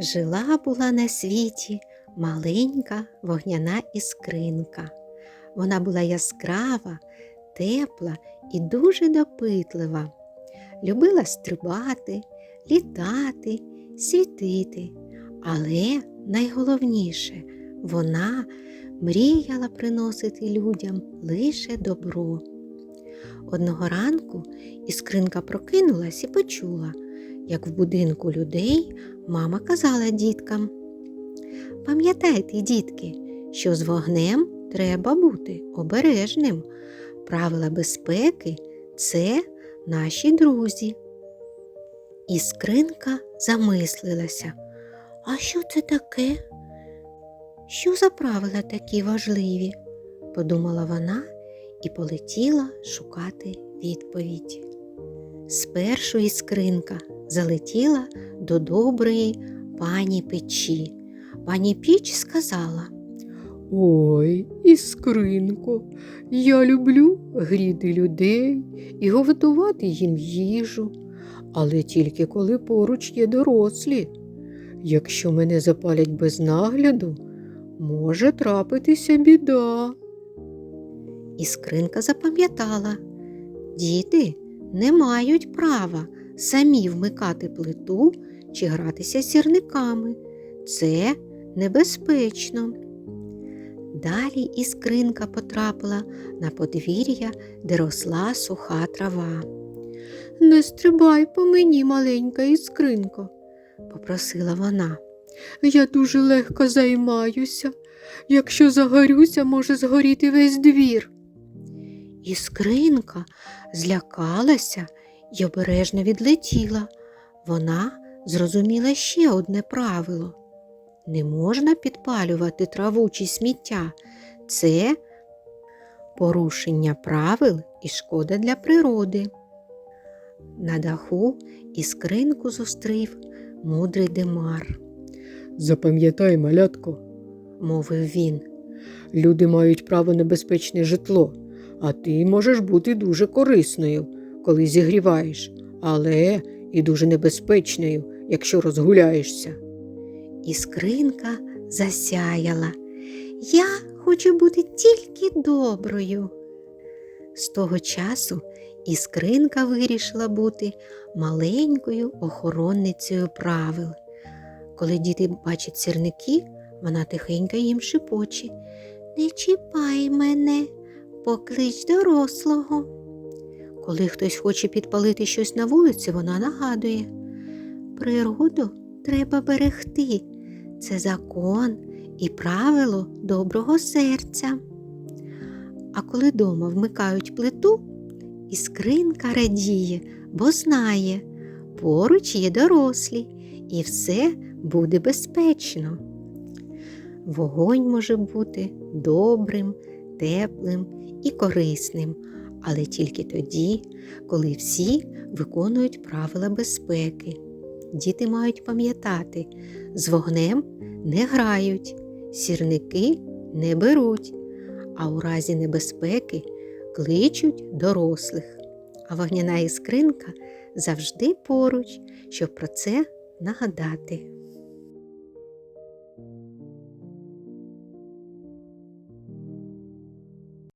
Жила була на світі маленька вогняна іскринка. Вона була яскрава, тепла і дуже допитлива. Любила стрибати, літати, світити. Але найголовніше, вона мріяла приносити людям лише добро. Одного ранку іскринка прокинулась і почула, як в будинку людей мама казала діткам. Пам'ятайте, дітки, що з вогнем треба бути обережним. Правила безпеки це наші друзі. Іскринка замислилася. А що це таке? Що за правила такі важливі? подумала вона і полетіла шукати відповідь. Спершу іскринка залетіла до доброї пані печі. Пані піч сказала Ой, іскринко, я люблю гріти людей і готувати їм їжу, але тільки коли поруч є дорослі. Якщо мене запалять без нагляду, може трапитися біда. Іскринка запам'ятала, діти не мають права самі вмикати плиту чи гратися сірниками. Це небезпечно. Далі іскринка потрапила на подвір'я, де росла суха трава. Не стрибай по мені, маленька іскринко, Попросила вона. я дуже легко займаюся. Якщо загорюся, може згоріти весь двір. Іскринка злякалася й обережно відлетіла. Вона зрозуміла ще одне правило. Не можна підпалювати траву чи сміття. Це порушення правил і шкода для природи. На даху іскринку зустрів мудрий Демар, Запам'ятай, малятко, мовив він. люди мають право на безпечне житло, а ти можеш бути дуже корисною, коли зігріваєш, але і дуже небезпечною, якщо розгуляєшся. Іскринка засяяла. Я хочу бути тільки доброю. З того часу іскринка вирішила бути маленькою охоронницею правил. Коли діти бачать сірники, вона тихенько їм шепоче Не чіпай мене, поклич дорослого. Коли хтось хоче підпалити щось на вулиці, вона нагадує Природу треба берегти. Це закон і правило доброго серця. А коли дома вмикають плиту, іскринка радіє, бо знає, поруч є дорослі, і все буде безпечно. Вогонь може бути добрим, теплим і корисним, але тільки тоді, коли всі виконують правила безпеки. Діти мають пам'ятати, з вогнем не грають, сірники не беруть, а у разі небезпеки кличуть дорослих. А вогняна іскринка завжди поруч, щоб про це нагадати.